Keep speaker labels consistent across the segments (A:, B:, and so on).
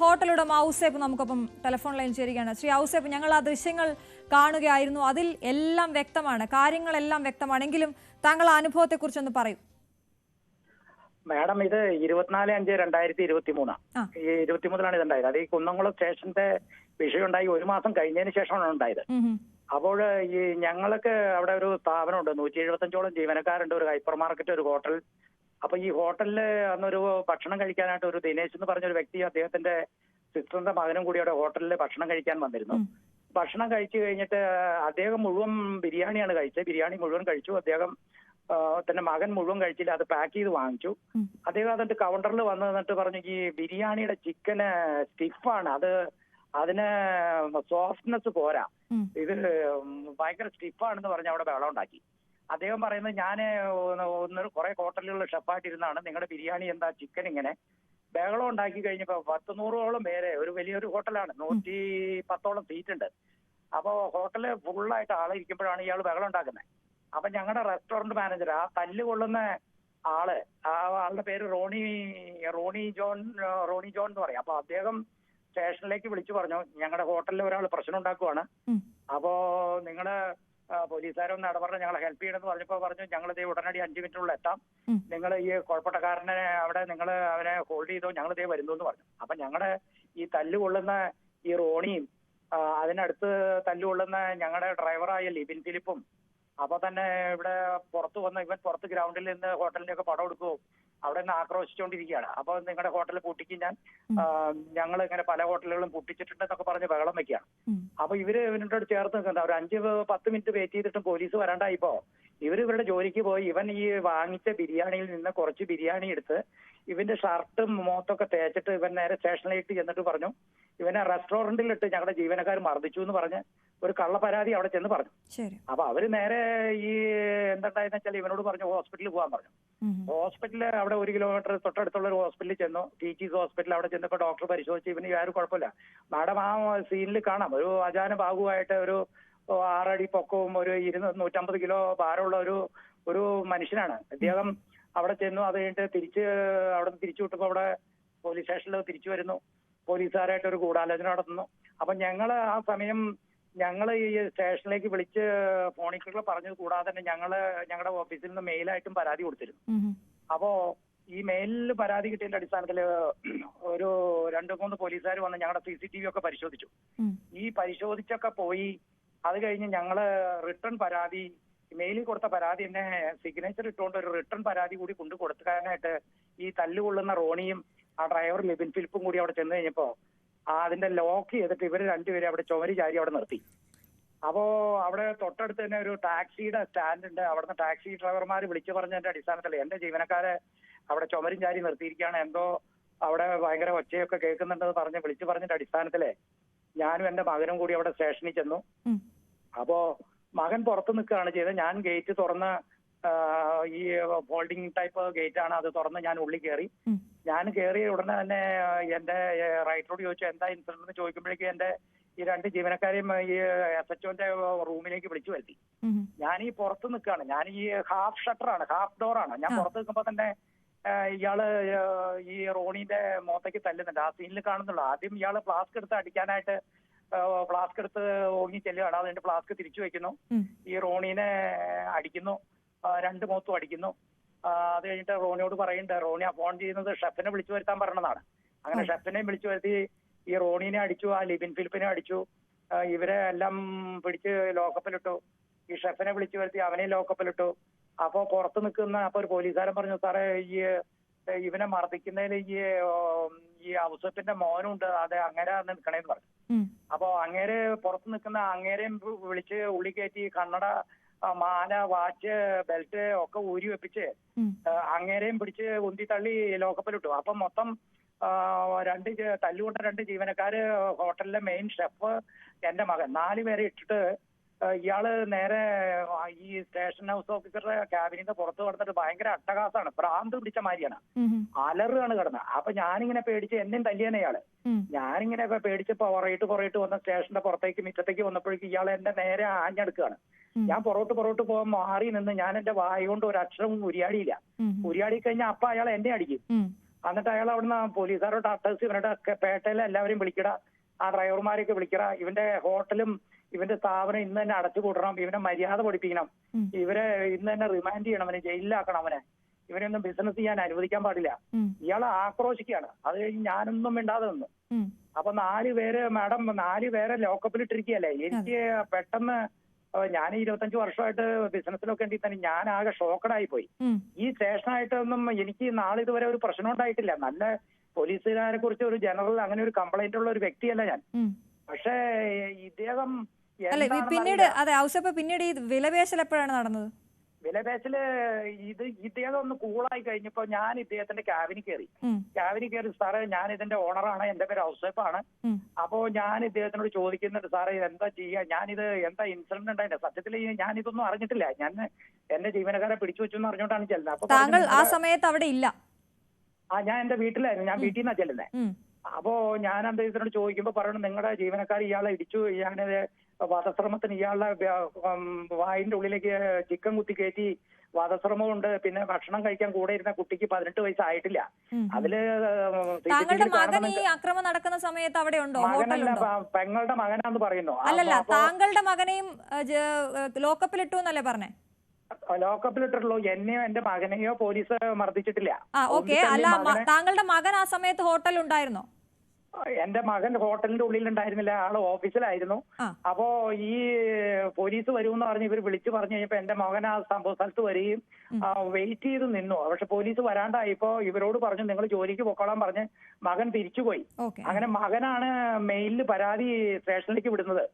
A: Hotel ഉടമ ഔസേപ്പ് നമുക്കൊപ്പം telephone line ചേരുകയാണ്. ശ്രീ ഔസേപ്പ് ഞങ്ങൾ ആ ദൃശ്യങ്ങൾ കാണുകയായിരുന്നു. അതിൽ എല്ലാം വ്യക്തമാണ്. കാര്യങ്ങളെല്ലാം വ്യക്തമാണെങ്കിലും താങ്കൾ ആ അനുഭവത്തെക്കുറിച്ചൊന്ന് പറയൂ.
B: മാഡം ഇത് ഇരുപത്തിനാല് അഞ്ച് രണ്ടായിരത്തി ഇരുപത്തി മൂന്നാണ് ഈ ഇരുപത്തി മൂന്നിലാണ് ഇതുണ്ടായത്. അത് ഈ കുന്നംകുളം സ്റ്റേഷന്റെ വിഷയം ഉണ്ടായി ഒരു മാസം കഴിഞ്ഞതിന് ശേഷമാണ് ഉണ്ടായത്. അപ്പോൾ ഈ ഞങ്ങൾക്ക് അവിടെ ഒരു സ്ഥാപനമുണ്ട്. നൂറ്റി എഴുപത്തഞ്ചോളം ജീവനക്കാരുണ്ട്. ഒരു ഹൈപ്പർ മാർക്കറ്റ് ഒരു ഹോട്ടൽ അപ്പൊ ഈ ഹോട്ടലിൽ അന്നൊരു ഭക്ഷണം കഴിക്കാനായിട്ട് ഒരു ദിനേശ് എന്ന് പറഞ്ഞ ഒരു വ്യക്തി അദ്ദേഹത്തിന്റെ സിസ്റ്ററിന്റെ മകനും കൂടി അവിടെ ഹോട്ടലിൽ ഭക്ഷണം കഴിക്കാൻ വന്നിരുന്നു. ഭക്ഷണം കഴിച്ചു കഴിഞ്ഞിട്ട് അദ്ദേഹം മുഴുവൻ ബിരിയാണിയാണ് കഴിച്ചത്. ബിരിയാണി മുഴുവൻ കഴിച്ചു. അദ്ദേഹം തന്റെ മകൻ മുഴുവൻ കഴിച്ചില്ല. അത് പാക്ക് ചെയ്ത് വാങ്ങിച്ചു. അദ്ദേഹം എന്നിട്ട് കൗണ്ടറിൽ വന്ന് നിന്നിട്ട് പറഞ്ഞു ഈ ബിരിയാണിയുടെ ചിക്കന് സ്റ്റിഫാണ്. അത് അതിന് സോഫ്റ്റ്നെസ് പോരാ. ഇത് ഭയങ്കര സ്റ്റിഫാണെന്ന് പറഞ്ഞ് അവിടെ വെള്ളം ഉണ്ടാക്കി. അദ്ദേഹം പറയുന്നത് ഞാൻ ഒന്ന് കുറെ ഹോട്ടലുകളിൽ ഷെഫായിട്ടിരുന്നാണ്. നിങ്ങളുടെ ബിരിയാണി എന്താ ചിക്കൻ ഇങ്ങനെ. ബഹളം ഉണ്ടാക്കി കഴിഞ്ഞപ്പോ പത്ത് നൂറോളം പേരെ ഒരു വലിയൊരു ഹോട്ടലാണ്. നൂറ്റി പത്തോളം സീറ്റ് ഉണ്ട്. അപ്പോ ഹോട്ടൽ ഫുള്ളായിട്ട് ആളിരിക്കുമ്പോഴാണ് ഇയാൾ ബഹളം ഉണ്ടാക്കുന്നത് അപ്പൊ ഞങ്ങളുടെ റെസ്റ്റോറന്റ് മാനേജർ ആ തല്ല് കൊള്ളുന്ന ആൾ ആ ആളുടെ പേര് Ronnie Ronnie John Ronnie John എന്ന് പറയും. അപ്പൊ അദ്ദേഹം സ്റ്റേഷനിലേക്ക് വിളിച്ചു പറഞ്ഞു ഞങ്ങളുടെ ഹോട്ടലിൽ ഒരാൾ പ്രശ്നം ഉണ്ടാക്കുവാണ്. അപ്പോ നിങ്ങൾ പോലീസുകാരൊന്ന് ഇടപെടണം. ഞങ്ങളെ ഹെൽപ്പ് ചെയ്യണമെന്ന് പറഞ്ഞപ്പോ പറഞ്ഞു ഞങ്ങൾ ഇതേ ഉടനടി അഞ്ചു മിനിറ്റിനുള്ളിൽ എത്താം. നിങ്ങൾ ഈ കുഴപ്പക്കാരനെ അവിടെ നിങ്ങൾ അവനെ ഹോൾഡ് ചെയ്തോ ഞങ്ങൾ ഇതേ വരുന്നു എന്ന് പറഞ്ഞു. അപ്പൊ ഞങ്ങളുടെ ഈ തല്ല് കൊള്ളുന്ന ഈ റോണിയും അതിനടുത്ത് തല്ലുകൊള്ളുന്ന ഞങ്ങളുടെ ഡ്രൈവറായ ലിബിൻ ഫിലിപ്പും അപ്പൊ തന്നെ ഇവിടെ പുറത്ത് വന്ന് ഇവൻ പുറത്ത് ഗ്രൗണ്ടിൽ നിന്ന് ഹോട്ടലിന്റെ ഒക്കെ പടം എടുക്കുകയും അവിടെ നിന്ന് ആക്രോശിച്ചുകൊണ്ടിരിക്കുകയാണ് അപ്പൊ നിങ്ങളുടെ ഹോട്ടൽ പൂട്ടിക്ക് ഞാൻ. ഞങ്ങൾ ഇങ്ങനെ പല ഹോട്ടലുകളും പൂട്ടിച്ചിട്ടുണ്ടെന്നൊക്കെ പറഞ്ഞ് ബഹളം വെക്കുകയാണ്. അപ്പൊ ഇവർ ഇവനോട് ചേർത്ത് നിൽക്കുന്നത് അവർ അഞ്ച് പത്ത് മിനിറ്റ് വെയിറ്റ് ചെയ്തിട്ടും പോലീസ് വരണ്ടായിപ്പോ. ഇവർ ഇവരുടെ ജോലിക്ക് പോയി. ഇവൻ ഈ വാങ്ങിച്ച ബിരിയാണിയിൽ നിന്ന് കുറച്ച് ബിരിയാണി എടുത്ത് ഇവന്റെ ഷർട്ടും മോത്തൊക്കെ തേച്ചിട്ട് ഇവൻ നേരെ സ്റ്റേഷനിലേക്ക് ചെന്നിട്ട് പറഞ്ഞു ഇവനെ റെസ്റ്റോറന്റിലിട്ട് ഞങ്ങളുടെ ജീവനക്കാർ മർദ്ദിച്ചു എന്ന് പറഞ്ഞ് ഒരു കള്ള പരാതി അവിടെ ചെന്ന് പറഞ്ഞു. അപ്പൊ അവർ നേരെ ഈ എന്തുണ്ടായെന്ന് വെച്ചാൽ ഇവനോട് പറഞ്ഞു ഹോസ്പിറ്റലിൽ പോകാൻ പറഞ്ഞു. ഹോസ്പിറ്റലിൽ അവിടെ ഒരു കിലോമീറ്റർ തൊട്ടടുത്തുള്ള ഒരു ഹോസ്പിറ്റലിൽ ചെന്നു. ടീച്ചേഴ്സ് ഹോസ്പിറ്റൽ അവിടെ ചെന്നപ്പോൾ ഡോക്ടർ പരിശോധിച്ച് ഇവന് യാതൊരു കുഴപ്പമില്ല. മാഡം ആ സീനിൽ കാണാം. ഒരു അജാന ബാഹുവായിട്ട് ഒരു ആറടി പൊക്കവും ഒരു ഇരുന്ന് നൂറ്റമ്പത് കിലോ ഭാരമുള്ള ഒരു ഒരു മനുഷ്യനാണ്. അദ്ദേഹം അവിടെ ചെന്നു അത് കഴിഞ്ഞിട്ട് തിരിച്ച് അവിടെ നിന്ന് തിരിച്ചു വിട്ടപ്പോൾ അവിടെ പോലീസ് സ്റ്റേഷനിൽ തിരിച്ചു വരുന്നു. പോലീസുകാരായിട്ട് ഒരു ഗൂഢാലോചന നടത്തുന്നു. അപ്പൊ ഞങ്ങൾ ആ സമയം ഞങ്ങൾ ഈ സ്റ്റേഷനിലേക്ക് വിളിച്ച് ഫോണിൽ കൂടെ പറഞ്ഞത് കൂടാതെ തന്നെ ഞങ്ങൾ ഞങ്ങളുടെ ഓഫീസിൽ നിന്ന് മെയിലായിട്ടും പരാതി കൊടുത്തിരുന്നു. അപ്പോ ഈ മെയിലിൽ പരാതി കിട്ടിയതിന്റെ അടിസ്ഥാനത്തിൽ ഒരു രണ്ടു മൂന്ന് പോലീസുകാർ വന്ന് ഞങ്ങളുടെ സി സി ടി വി ഒക്കെ പരിശോധിച്ചു. ഈ പരിശോധിച്ചൊക്കെ പോയി അത് കഴിഞ്ഞ് ഞങ്ങൾ റിട്ടേൺ പരാതി മെയിലിൽ കൊടുത്ത പരാതി തന്നെ സിഗ്നേച്ചർ ഇട്ടുകൊണ്ട് ഒരു റിട്ടേൺ പരാതി കൂടി കൊണ്ടു കൊടുക്കാനായിട്ട് ഈ തല്ലുകൊള്ളുന്ന റോണിയും ആ ഡ്രൈവർ ലിബിൻ ഫിലിപ്പും കൂടി അവിടെ ചെന്ന് കഴിഞ്ഞപ്പോ അതിന്റെ ലോക്ക് ചെയ്തിട്ട് ഇവർ രണ്ടുപേരും അവിടെ ചുമരി ചാരി അവിടെ നിർത്തി. അപ്പോ അവിടെ തൊട്ടടുത്ത് തന്നെ ഒരു ടാക്സിയുടെ സ്റ്റാൻഡ് ഉണ്ട്. അവിടുന്ന് ടാക്സി ഡ്രൈവർമാർ വിളിച്ചു പറഞ്ഞതിന്റെ അടിസ്ഥാനത്തിൽ എന്റെ ജീവനക്കാരെ അവിടെ ചുമരും ചാരി നിർത്തിയിരിക്കുകയാണ്. എന്തോ അവിടെ ഭയങ്കര ഒച്ചയൊക്കെ കേൾക്കുന്നുണ്ടെന്ന് പറഞ്ഞ് വിളിച്ചു പറഞ്ഞതിന്റെ അടിസ്ഥാനത്തിലെ ഞാനും എന്റെ മകനും കൂടി അവിടെ സ്റ്റേഷനിൽ ചെന്നു. അപ്പോ മകൻ പുറത്ത് നിൽക്കുകയാണ് ചെയ്തത്. ഞാൻ ഗേറ്റ് തുറന്ന് ഈ ഫോൾഡിംഗ് ടൈപ്പ് ഗേറ്റ് ആണ് അത് തുറന്ന് ഞാൻ ഉള്ളിൽ കയറി. ഞാൻ കയറിയ ഉടനെ തന്നെ എന്റെ റൈറ്ററോട് ചോദിച്ചു എന്താ ഇൻസിഡന്റ് എന്ന്? ചോദിക്കുമ്പോഴേക്കും എന്റെ ഈ രണ്ട് ജീവനക്കാരെയും ഈ എസ് എച്ച്ഒന്റെ റൂമിലേക്ക് വിളിച്ചു വരുത്തി. ഞാൻ ഈ പുറത്ത് നിൽക്കുകയാണ്. ഞാൻ ഈ ഹാഫ് ഷട്ടറാണ് ഹാഫ് ഡോറാണ് ഞാൻ പുറത്ത് നിൽക്കുമ്പോൾ തന്നെ ഇയാൾ ഈ റോണിന്റെ മോത്തയ്ക്ക് തല്ലുന്നുണ്ട്. ആ സീനിൽ കാണുന്നുള്ളൂ. ആദ്യം ഇയാൾ ഫ്ലാസ്ക് എടുത്ത് അടിക്കാനായിട്ട് ഫ്ലാസ്ക് എടുത്ത് ഓങ്ങി ചെല്ലുകയാണ്. അതിന്റെ ഫ്ലാസ്ക് തിരിച്ചു വെക്കുന്നു. ഈ റോണിനെ അടിക്കുന്നു. രണ്ട് മുഖത്തും അടിക്കുന്നു. അത് കഴിഞ്ഞിട്ട് റോണിയോട് പറയുന്നുണ്ട് റോണി ആ ഫോൺ ചെയ്യുന്നത് ഷെഫിനെ വിളിച്ചു വരുത്താൻ പറഞ്ഞതാണ്. അങ്ങനെ ഷെഫിനെ വിളിച്ചു വരുത്തി ഈ റോണിനെ അടിച്ചു ആ ലിബിൻ ഫിലിപ്പിനെ അടിച്ചു. ഇവരെ എല്ലാം പിടിച്ച് ലോക്കപ്പിലിട്ടു. ഈ ഷെഫിനെ വിളിച്ചു വരുത്തി അവനെ ലോക്കപ്പിലിട്ടു. അപ്പോ പുറത്ത് നിൽക്കുന്ന അപ്പൊ ഒരു പോലീസുകാരൻ പറഞ്ഞു സാറേ ഈ ഇവനെ മർദ്ദിക്കുന്നതിൽ ഈ ഈ ഔസഫിന്റെ മോനുണ്ട് അതെ അങ്ങനെ നിൽക്കണേന്ന് പറഞ്ഞു. അപ്പോ അങ്ങേര് പുറത്ത് നിൽക്കുന്ന അങ്ങേരെയും വിളിച്ച് ഉള്ളി കയറ്റി കണ്ണട മാല വാച്ച് ബെൽറ്റ് ഒക്കെ ഊരി വെപ്പിച്ച്. അങ്ങേരെയും പിടിച്ച് ഉന്തി തള്ളി ലോക്കപ്പിലിട്ടു അപ്പൊ മൊത്തം രണ്ട് തല്ലുകൊണ്ട രണ്ട് ജീവനക്കാര് ഹോട്ടലിലെ മെയിൻ ഷെഫ് എന്റെ മകൻ നാല് പേരെ ഇട്ടിട്ട് ഇയാൾ നേരെ ഈ സ്റ്റേഷൻ ഹൗസ് ഓഫീസറുടെ ക്യാബിനിന്റെ പുറത്ത് കിടന്നിട്ട് ഭയങ്കര അട്ടഹാസാണ്. ഭ്രാന്ത് പിടിച്ച മാതിരിയാണ്. അലറുകയാണ് കിടന്നത് അപ്പൊ ഞാനിങ്ങനെ പേടിച്ച് എന്നെയും തല്ലിയാണ്
A: ഇയാൾ.
B: ഞാനിങ്ങനെ പേടിച്ച് പുറയിട്ട് പുറയിട്ട് വന്ന സ്റ്റേഷന്റെ പുറത്തേക്ക് മിറ്റത്തേക്ക് വന്നപ്പോഴേക്ക് ഇയാൾ എന്റെ നേരെ ആഞ്ഞെടുക്കുകയാണ്. ഞാൻ പുറത്ത് പുറത്ത് പോകാൻ മാറി നിന്ന് ഞാൻ എന്റെ വായ കൊണ്ട് ഒരു അക്ഷരവും ഉരിയാടിയില്ല. ഉരിയാടി കഴിഞ്ഞാൽ അപ്പൊ അയാൾ എന്നെ അടിക്കും. എന്നിട്ട് അയാൾ അവിടുന്ന് പോലീസുകാരോട് അട്ടേഴ്സ് ഇവരുടെ പേട്ടയിലെ എല്ലാവരെയും വിളിക്കട. ആ ഡ്രൈവർമാരെയൊക്കെ വിളിക്കണം. ഇവന്റെ ഹോട്ടലും ഇവന്റെ സ്ഥാപനം ഇന്ന് തന്നെ അടച്ചു കൂട്ടണം ഇവനെ മര്യാദ പഠിപ്പിക്കണം. ഇവരെ ഇന്ന് തന്നെ റിമാൻഡ് ചെയ്യണം. അവനെ ജയിലിലാക്കണം അവനെ. ഇവനൊന്നും ബിസിനസ് ചെയ്യാൻ അനുവദിക്കാൻ പാടില്ല. ഇയാളെ ആക്രോശിക്കുകയാണ്. അത് കഴിഞ്ഞ് ഞാനൊന്നും മിണ്ടാതെ നിന്നു. അപ്പൊ നാല് പേര് മാഡം നാല് പേരെ ലോക്കപ്പിൽ ഇട്ടിരിക്കുകയല്ലേ? എനിക്ക് പെട്ടെന്ന് ഞാൻ ഇരുപത്തഞ്ച് വർഷമായിട്ട് ബിസിനസ്സിലൊക്കെ ഉണ്ടെങ്കിൽ തന്നെ ഞാൻ ആകെ ഷോക്കഡായി പോയി. ഈ സ്റ്റേഷനായിട്ടൊന്നും എനിക്ക് നാളെ ഇതുവരെ ഒരു പ്രശ്നം ഉണ്ടായിട്ടില്ല. നല്ല പോലീസുകാരെ കുറിച്ച് ഒരു ജനറൽ അങ്ങനെ ഒരു കംപ്ലൈന്റ് ഉള്ള ഒരു വ്യക്തിയല്ല ഞാൻ. പക്ഷേ ഇദ്ദേഹം
A: അല്ല പിന്നീട് അതെ ഔസപ്പ് പിന്നീട് ഈ വിലപേശൽ എപ്പോഴാണ് നടന്നത്?
B: വിലപേശൽ ഇത് ഇദ്ദേഹം ഒന്ന് കൂളായി കഴിഞ്ഞപ്പോ ഞാൻ ഇദ്ദേഹത്തിന്റെ ക്യാബിനിൽ കയറി
A: ക്യാബിന്
B: ക്യാബിനിൽ കയറി സാറേ ഞാൻ ഇതിന്റെ ഓണറാണ് എന്റെ പേര് ഔസേപ്പാണ് അപ്പോ ഞാൻ ഇദ്ദേഹത്തിനോട് ചോദിക്കുന്നുണ്ട് സാറേ ഇത് എന്താ ചെയ്യാ? ഞാനിത് എന്താ ഇൻസിഡന്റ് ഉണ്ടായില്ല സത്യത്തിൽ ഞാൻ ഇതൊന്നും അറിഞ്ഞിട്ടില്ല. ഞാൻ എന്റെ ജീവനക്കാരെ പിടിച്ചു വെച്ചു എന്ന് അറിഞ്ഞോണ്ടാണ് ചെല്ലുന്നത്. അപ്പൊ
A: താങ്കൾ ആ സമയത്ത് അവിടെ ഇല്ല.
B: ആ ഞാൻ എന്റെ വീട്ടിലായിരുന്നു. ഞാൻ വീട്ടിൽ നിന്നാ
A: ചെല്ലുന്നേ.
B: അപ്പോ ഞാൻ അദ്ദേഹത്തിനോട് ചോദിക്കുമ്പോ പറയണം നിങ്ങളുടെ ജീവനക്കാർ ഇയാളെ ഇടിച്ചു ഞാൻ വധശ്രമത്തിന് ഇയാളുടെ വായിന്റെ ഉള്ളിലേക്ക് ചിക്കൻ കുത്തി കയറ്റി വധശ്രമമുണ്ട് പിന്നെ ഭക്ഷണം കഴിക്കാൻ കൂടെ ഇരുന്ന കുട്ടിക്ക് പതിനെട്ട് വയസ്സായിട്ടില്ല. അതിൽ
A: താങ്കളുടെ മകൻ ഈ. അക്രമം നടക്കുന്ന സമയത്ത് അവിടെ ഉണ്ടോ?
B: മകനല്ല പെങ്ങളുടെ മകനാന്ന് പറയുന്നു.
A: അല്ലല്ല താങ്കളുടെ മകനെയും ലോക്കപ്പിലിട്ടു എന്നല്ലേ പറഞ്ഞേ?
B: ലോക്കപ്പിലിട്ടുള്ളൂ എന്നെയോ എന്റെ മകനെയോ പോലീസ് മർദ്ദിച്ചിട്ടില്ല.
A: ആ ഓക്കെ. അല്ല മ- താങ്കളുടെ മകൻ ആ സമയത്ത് ഹോട്ടലിൽ ഉണ്ടായിരുന്നോ?
B: എന്റെ മകൻ ഹോട്ടലിന്റെ ഉള്ളിൽ ഉണ്ടായിരുന്നില്ല ആൾ ഓഫീസിലായിരുന്നു. അപ്പോ ഈ പോലീസ് വരുമെന്ന് പറഞ്ഞ് ഇവർ വിളിച്ചു പറഞ്ഞു കഴിഞ്ഞപ്പോ എന്റെ മകൻ ആ സംഭവ സ്ഥലത്ത് വരികയും വെയിറ്റ് ചെയ്ത് നിന്നു. പക്ഷെ പോലീസ് വരാണ്ടായിപ്പോ ഇവരോട് പറഞ്ഞു നിങ്ങൾ ജോലിക്ക് പൊക്കോളാൻ പറഞ്ഞ് മകൻ തിരിച്ചുപോയി. അങ്ങനെ മകനാണ് മെയിലിൽ പരാതി സ്റ്റേഷനിലേക്ക് വിടുന്നത്.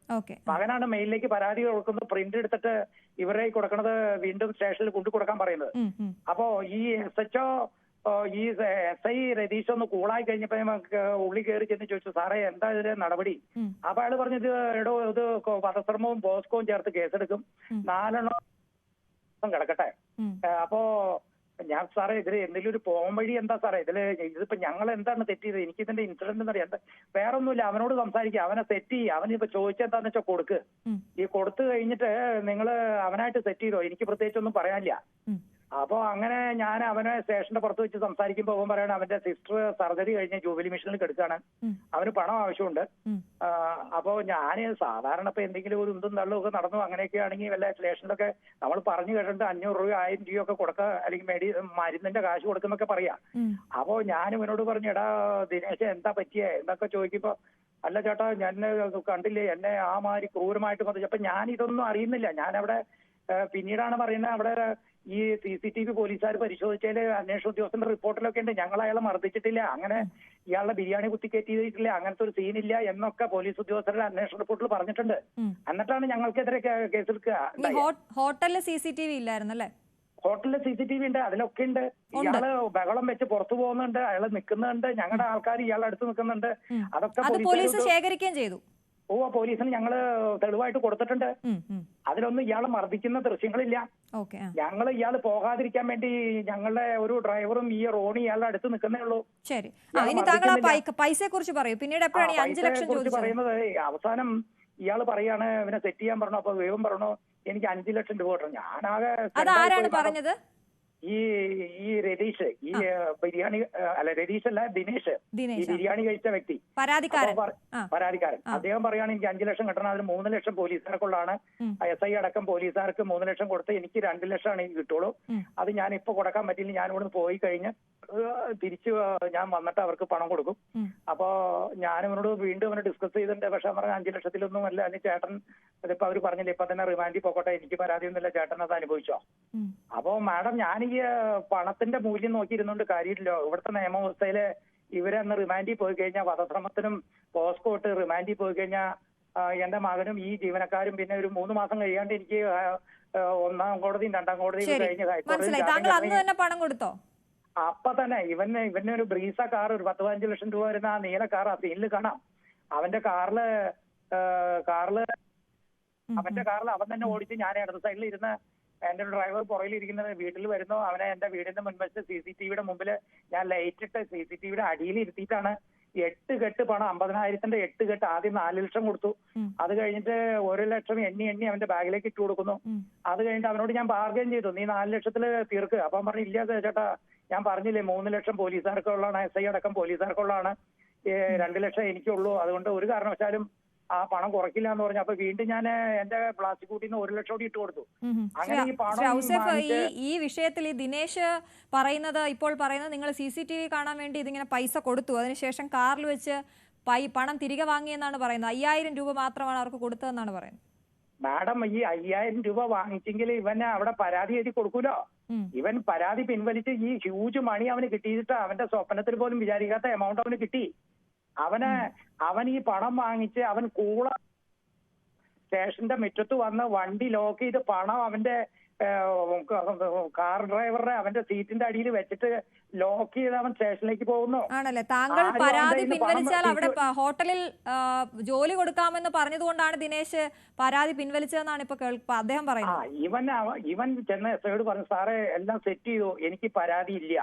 B: മകനാണ് മെയിലിലേക്ക് പരാതി കൊടുക്കുന്നത്. പ്രിന്റ് എടുത്തിട്ട് ഇവരെ കൊടുക്കുന്നത് വീണ്ടും സ്റ്റേഷനിൽ കൊണ്ടു കൊടുക്കാൻ പറയുന്നത്. അപ്പോ ഈ എസ് എച്ച് ഈ എസ് ഐ രതീഷ് ഒന്ന് കൂളായി കഴിഞ്ഞപ്പോ ഞങ്ങൾക്ക് ഉള്ളി കയറി ചെന്ന് ചോദിച്ചു സാറേ എന്താ ഇതിന്റെ നടപടി. അപ്പൊ അയാൾ പറഞ്ഞത് എടോ ഇത് വധശ്രമവും ബോസ്കോവും ചേർത്ത് കേസെടുക്കും. നാലെണ്ണം കിടക്കട്ടെ. അപ്പോ ഞാൻ സാറേ ഇതിൽ എന്തെങ്കിലും ഒരു പോം വഴി എന്താ സാറേ? ഇതിൽ ഇതിപ്പോ ഞങ്ങൾ എന്താണ് തെറ്റ് ചെയ്തത്? എനിക്ക് ഇതിന്റെ ഇൻസിഡന്റ് എന്നറിയാം. വേറെ ഒന്നുമില്ല അവനോട് സംസാരിക്കുക അവനെ സെറ്റ് ചെയ്യുക അവനിപ്പോ ചോദിച്ചെന്താന്ന് വെച്ചാൽ കൊടുക്ക്. ഈ കൊടുത്തു കഴിഞ്ഞിട്ട് നിങ്ങൾ അവനായിട്ട് സെറ്റ് ചെയ്തോ? എനിക്ക് പ്രത്യേകിച്ച് ഒന്നും പറയാനില്ല. അപ്പോ അങ്ങനെ ഞാൻ അവനെ സ്റ്റേഷന്റെ പുറത്ത് വെച്ച് സംസാരിക്കുമ്പോൾ അവൻ പറയണം അവന്റെ സിസ്റ്റർ സർജറി കഴിഞ്ഞ് ജൂബിലി മിഷനിൽ കിടക്കുകയാണ് അവന് പണം ആവശ്യമുണ്ട്. അപ്പോ ഞാൻ സാധാരണ ഇപ്പൊ എന്തെങ്കിലും ഒരു ഉന്തും തള്ളുമൊക്കെ നടന്നു അങ്ങനെയൊക്കെ ആണെങ്കിൽ വല്ല സ്റ്റേഷനിലൊക്കെ നമ്മൾ പറഞ്ഞു കേട്ടിട്ട് അഞ്ഞൂറ് രൂപ ആയിരം രൂപയൊക്കെ കൊടുക്ക അല്ലെങ്കിൽ മെഡി മരുന്നിന്റെ കാശ് കൊടുക്കുന്നൊക്കെ പറയാ. അപ്പോ ഞാൻ ഇവനോട് പറഞ്ഞു എടാ ദിനേശ് എന്താ പറ്റിയേ? എന്നൊക്കെ ചോദിക്കുമ്പോ അല്ല ചേട്ടാ ഞാൻ കണ്ടില്ലേ എന്നെ ആ മാതിരി ക്രൂരമായിട്ട് വന്നു അപ്പൊ ഞാൻ ഇതൊന്നും അറിയുന്നില്ല. ഞാൻ അവിടെ പിന്നീടാണ് പറയുന്നത് അവിടെ ഈ സി സി ടി വി പോലീസുകാർ പരിശോധിച്ചതിൽ അന്വേഷണ ഉദ്യോഗസ്ഥന്റെ റിപ്പോർട്ടിലൊക്കെ ഉണ്ട്. ഞങ്ങൾ അയാളെ മർദ്ദിച്ചിട്ടില്ല. അങ്ങനെ ഇയാളുടെ ബിരിയാണി കുത്തി ചെയ്തിട്ടില്ല അങ്ങനത്തെ ഒരു സീനില്ല എന്നൊക്കെ പോലീസ് ഉദ്യോഗസ്ഥരുടെ അന്വേഷണ റിപ്പോർട്ടിൽ പറഞ്ഞിട്ടുണ്ട്. എന്നിട്ടാണ് ഞങ്ങൾക്കെതിരെ കേസ് കേസെടുക്കുക.
A: ഹോട്ടലിൽ സി സി ടി വി ഇല്ലായിരുന്നല്ലേ?
B: ഹോട്ടലിൽ സി സി ടി വി ഉണ്ട്. അതിലൊക്കെ ഉണ്ട്. ഇയാൾ ബഹളം വെച്ച് പുറത്തു പോകുന്നുണ്ട്. അയാൾ നിൽക്കുന്നുണ്ട്. ഞങ്ങളുടെ ആൾക്കാർ ഇയാളുടെ അടുത്ത് നിൽക്കുന്നുണ്ട്. അതൊക്കെ
A: പോലീസ് ശേഖരിക്കുകയും ചെയ്തു.
B: ഓ പോലീസിന് ഞങ്ങൾ തെളിവായിട്ട് കൊടുത്തിട്ടുണ്ട്. അതിലൊന്നും ഇയാളെ മർദ്ദിക്കുന്ന ദൃശ്യങ്ങളില്ല. ഞങ്ങൾ ഇയാൾ പോകാതിരിക്കാൻ വേണ്ടി ഞങ്ങളുടെ ഒരു ഡ്രൈവറും ഈ റോണി ഇയാളുടെ അടുത്ത് നിൽക്കുന്നേ ഉള്ളൂ.
A: ശരി. ഇനി താങ്കൾ പൈസയെ കുറിച്ച് പറയൂ. പിന്നീട് എപ്പോഴാണ് ഈ അഞ്ചു ലക്ഷം
B: പറയുന്നത് അവസാനം ഇയാൾ പറയാണ് ഇവനെ സെറ്റ് ചെയ്യാൻ പറഞ്ഞു അപ്പൊ ദൈവം പറഞ്ഞു എനിക്ക് അഞ്ചു ലക്ഷം രൂപ കിട്ടണം. ഞാനാകെ
A: പറഞ്ഞത്?
B: ഈ ഈ രതീഷ് ഈ ബിരിയാണി അല്ല രതീഷ് അല്ല
A: ദിനേശ് ഈ
B: ബിരിയാണി കഴിച്ച വ്യക്തി.
A: പരാതിക്കാരൻ.
B: അദ്ദേഹം പറയുകയാണ് എനിക്ക് അഞ്ചു ലക്ഷം കിട്ടണം അതിന് മൂന്ന് ലക്ഷം പോലീസുകാർക്കുള്ളതാണ്. എസ് ഐ അടക്കം പോലീസുകാർക്ക് മൂന്ന് ലക്ഷം കൊടുത്ത് എനിക്ക് രണ്ട് ലക്ഷമാണ് എനിക്ക് കിട്ടുള്ളൂ. അത് ഞാൻ ഇപ്പൊ കൊടുക്കാൻ പറ്റില്ല ഞാൻ ഇവിടുന്ന് പോയി കഴിഞ്ഞ് തിരിച്ച് ഞാൻ വന്നിട്ട് അവർക്ക് പണം കൊടുക്കും. അപ്പോ ഞാൻ ഇവനോട് വീണ്ടും അവനെ ഡിസ്കസ് ചെയ്തിട്ടുണ്ട്. പക്ഷെ പറഞ്ഞ അഞ്ചു ലക്ഷത്തിലൊന്നും അല്ല. അതിന് ചേട്ടൻ അതിപ്പോ അവർ പറഞ്ഞില്ല ഇപ്പൊ തന്നെ റിമാൻഡിൽ പോകട്ടെ എനിക്ക് പരാതിയൊന്നുമില്ല ചേട്ടൻ അത് അനുഭവിച്ചോ. അപ്പോ മാഡം ഞാൻ ഈ ഏഹ്, പണത്തിന്റെ മൂല്യം നോക്കിയിരുന്നോണ്ട് കാര്യമില്ല ഇവിടുത്തെ നിയമവ്യവസ്ഥയിൽ ഇവരെ അന്ന് റിമാൻഡിൽ പോയി കഴിഞ്ഞാൽ വധശ്രമത്തിനും പോസ്കോട്ട് റിമാൻഡിൽ പോയി കഴിഞ്ഞാൽ എന്റെ മകനും ഈ ജീവനക്കാരും പിന്നെ ഒരു മൂന്ന് മാസം കഴിയാണ്ട് എനിക്ക് ഒന്നാം കോടതിയും രണ്ടാം കോടതിയും കഴിഞ്ഞ
A: ഹൈക്കോടതി
B: അപ്പൊ തന്നെ. ഇവന് ഇവന് ഒരു ബ്രീസ കാർ ഒരു പത്ത് പതിനഞ്ച് ലക്ഷം രൂപ വരുന്ന ആ നീല കാർ ആ സീനിൽ കാണാം. അവന്റെ കാറിൽ
A: കാറിൽ
B: അവന്റെ കാറിൽ അവൻ തന്നെ ഓടിച്ച് ഞാൻ ഇടത് സൈഡിൽ ഇരുന്ന് എന്റെ ഡ്രൈവർ പുറകിൽ ഇരിക്കുന്നത് വീട്ടിൽ വരുന്നു. അവനെ എന്റെ വീടിന്റെ മുൻവശത്ത് സി സി ടിവിയുടെ മുമ്പിൽ ഞാൻ ലൈറ്റ് ഇട്ട് സി സി ടിവിയുടെ അടിയിൽ ഇരുത്തിയിട്ടാണ് എട്ട് കെട്ട് പണം അമ്പതിനായിരത്തിന്റെ എട്ട് കെട്ട് ആദ്യം നാല് ലക്ഷം കൊടുത്തു. അത് കഴിഞ്ഞിട്ട് ഒരു ലക്ഷം എണ്ണി എണ്ണി അവന്റെ ബാഗിലേക്ക് ഇട്ട് കൊടുക്കുന്നു. അത് കഴിഞ്ഞിട്ട് അവനോട് ഞാൻ ബാർഗൈൻ ചെയ്തു. നീ നാല് ലക്ഷത്തിൽ തീർക്ക്. അപ്പൊ അവൻ പറഞ്ഞു ഇല്ല ചേട്ടാ ഞാൻ പറഞ്ഞില്ലേ മൂന്ന് ലക്ഷം പോലീസുകാർക്കുള്ളതാണ് എസ് ഐ അടക്കം പോലീസുകാർക്കുള്ളതാണ്. രണ്ട് ലക്ഷം എനിക്കുള്ളൂ. അതുകൊണ്ട് ഒരു കാരണവശാലും ആ പണം കുറയ്ക്കില്ല എന്ന് പറഞ്ഞു അപ്പൊ വീണ്ടും ഞാൻ എന്റെ പ്ലാസ്റ്റിക് കൂട്ടിൽ നിന്ന് ഒരു ലക്ഷം കൂടി ഇട്ട് കൊടുത്തു. അങ്ങനെ ഈ പണം
A: ഈ വിഷയത്തിൽ ഈ ദിനേശ് പറയുന്നത് ഇപ്പോൾ പറയുന്നത് നിങ്ങൾ സി സി ടി വി കാണാൻ വേണ്ടി ഇതിങ്ങനെ പൈസ കൊടുത്തു. അതിനുശേഷം കാറിൽ വെച്ച് പൈ പണം തിരികെ വാങ്ങിയെന്നാണ് പറയുന്നത്. അയ്യായിരം രൂപ മാത്രമാണ് അവർക്ക് കൊടുത്തതെന്നാണ് പറയുന്നത്.
B: മാഡം ഈ അയ്യായിരം രൂപ വാങ്ങിച്ചെങ്കിൽ ഇവന് അവിടെ പരാതി എഴുതി കൊടുക്കൂലോ? ഇവൻ പരാതി പിൻവലിച്ച് ഈ ഹ്യൂജ് മണി അവന് കിട്ടിയിട്ട് അവന്റെ സ്വപ്നത്തിൽ പോലും വിചാരിക്കാത്ത എമൗണ്ട് അവന് കിട്ടി. അവന് അവൻ ഈ പണം വാങ്ങിച്ച് അവൻ കൂള സ്റ്റേഷന്റെ മുറ്റത്ത് വന്ന് വണ്ടി ലോക്ക് ചെയ്ത് പണം അവന്റെ കാർ ഡ്രൈവറുടെ അവന്റെ സീറ്റിന്റെ അടിയിൽ വെച്ചിട്ട് ലോക്ക് ചെയ്ത് അവൻ സ്റ്റേഷനിലേക്ക് പോകുന്നു.
A: ആണല്ലേ? താങ്കൾ പരാതി പിൻവലിച്ചാൽ അവിടെ ഹോട്ടലിൽ ജോലി കൊടുക്കാമെന്ന് പറഞ്ഞതുകൊണ്ടാണ് ദിനേശ് പരാതി പിൻവലിച്ചതെന്നാണ് ഇപ്പൊ അദ്ദേഹം പറയുന്നത്.
B: ഇവൻ ഇവൻ ചെന്ന് എസ് ഐയോട് പറഞ്ഞു സാറേ എല്ലാം സെറ്റ് ചെയ്തു. എനിക്ക് പരാതി ഇല്ല.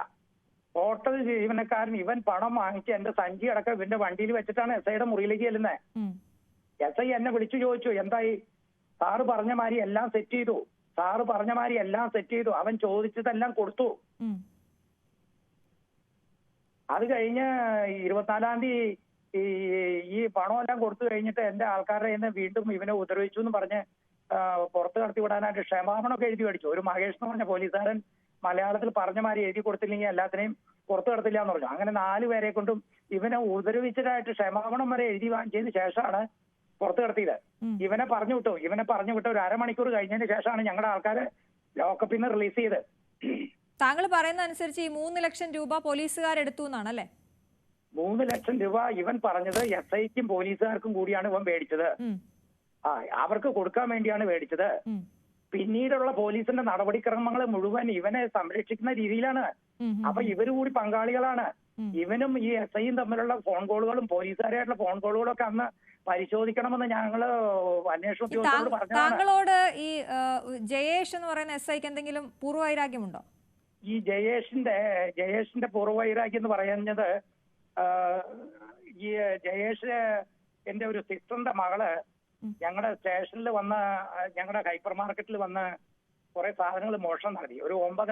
B: ഹോട്ടൽ ജീവനക്കാരൻ ഇവൻ പണം വാങ്ങിച്ച് എന്റെ സഞ്ചി അടക്കം ഇവന്റെ വണ്ടിയിൽ വെച്ചിട്ടാണ് എസ് ഐയുടെ മുറിയിലേക്ക് ചെല്ലുന്നത്. എസ് ഐ എന്നെ വിളിച്ചു ചോദിച്ചു എന്തായി? സാറ് പറഞ്ഞ മാതിരി എല്ലാം സെറ്റ് ചെയ്തു. സാറ് പറഞ്ഞ മാതിരി എല്ലാം സെറ്റ് ചെയ്തു. അവൻ ചോദിച്ചതെല്ലാം കൊടുത്തു. അത് കഴിഞ്ഞ് ഇരുപത്തിനാലാം തീയതി ഈ ഈ പണമെല്ലാം കൊടുത്തു കഴിഞ്ഞിട്ട് എന്റെ ആൾക്കാരുടെ കയ്യിൽ നിന്ന് വീണ്ടും ഇവനെ ഉപദ്രവിച്ചു എന്ന് പറഞ്ഞ് പുറത്ത് കടത്തി വിടാനായിട്ട് ക്ഷമാപണമൊക്കെ എഴുതി മേടിച്ചു. ഒരു മഹേഷ് എന്ന് പറഞ്ഞ പോലീസുകാരൻ മലയാളത്തിൽ പറഞ്ഞ മാതിരി എഴുതി കൊടുത്തില്ലെങ്കിൽ എല്ലാത്തിനെയും പുറത്തു കടത്തില്ല എന്ന് പറഞ്ഞു. അങ്ങനെ നാല് പേരെ കൊണ്ടും ഇവനെ ഉപദ്രവിച്ചതായിട്ട് ക്ഷമാപണം വരെ എഴുതി വാങ്ങിച്ചതിന് ശേഷമാണ് പുറത്തു കടത്തിയത് ഇവനെ പറഞ്ഞു വിട്ടു. ഇവനെ പറഞ്ഞു വിട്ട ഒരു അരമണിക്കൂർ കഴിഞ്ഞതിന് ശേഷമാണ് ഞങ്ങളുടെ ആൾക്കാരെ ലോക്കപ്പിൽ നിന്ന് റിലീസ് ചെയ്ത്
A: താങ്കൾ പറയുന്ന അനുസരിച്ച് ഈ മൂന്ന് ലക്ഷം രൂപ പോലീസുകാരെടുത്തു എന്നാണ് അല്ലേ
B: മൂന്ന് ലക്ഷം രൂപ ഇവൻ പറഞ്ഞത് എസ് ഐക്കും പോലീസുകാർക്കും കൂടിയാണ് ഇവൻ മേടിച്ചത്. ആ അവർക്ക് കൊടുക്കാൻ വേണ്ടിയാണ് മേടിച്ചത്. പിന്നീടുള്ള പോലീസിന്റെ നടപടിക്രമങ്ങൾ മുഴുവൻ ഇവനെ സംരക്ഷിക്കുന്ന രീതിയിലാണ്. അപ്പൊ ഇവർ കൂടി പങ്കാളികളാണ് ഇവനും ഈ എസ് ഐയും തമ്മിലുള്ള ഫോൺ കോളുകളും പോലീസുകാരായിട്ടുള്ള ഫോൺ കോളുകളും ഒക്കെ അന്ന് പരിശോധിക്കണമെന്ന് ഞങ്ങൾ അന്വേഷണ ഉദ്യോഗസ്ഥരോട്
A: താങ്ക- താങ്കളോട് ഈ ജയേഷ് എന്ന് പറയുന്ന എസ് ഐക്ക് എന്തെങ്കിലും പൂർവവൈരാഗ്യമുണ്ടോ
B: ഈ ജയേഷിന്റെ ജയേഷിന്റെ പൂർവവൈരാഗ്യം എന്ന് പറയുന്നത് ഈ ജയേഷ് എന്റെ ഒരു സിസ്റ്ററിന്റെ
A: മകൾ.
B: ഞങ്ങളുടെ സ്റ്റേഷനിൽ വന്ന ഞങ്ങളുടെ ഹൈപ്പർ മാർക്കറ്റിൽ വന്ന് കുറെ സാധനങ്ങൾ മോഷണം നടത്തി. ഒരു ഒമ്പത്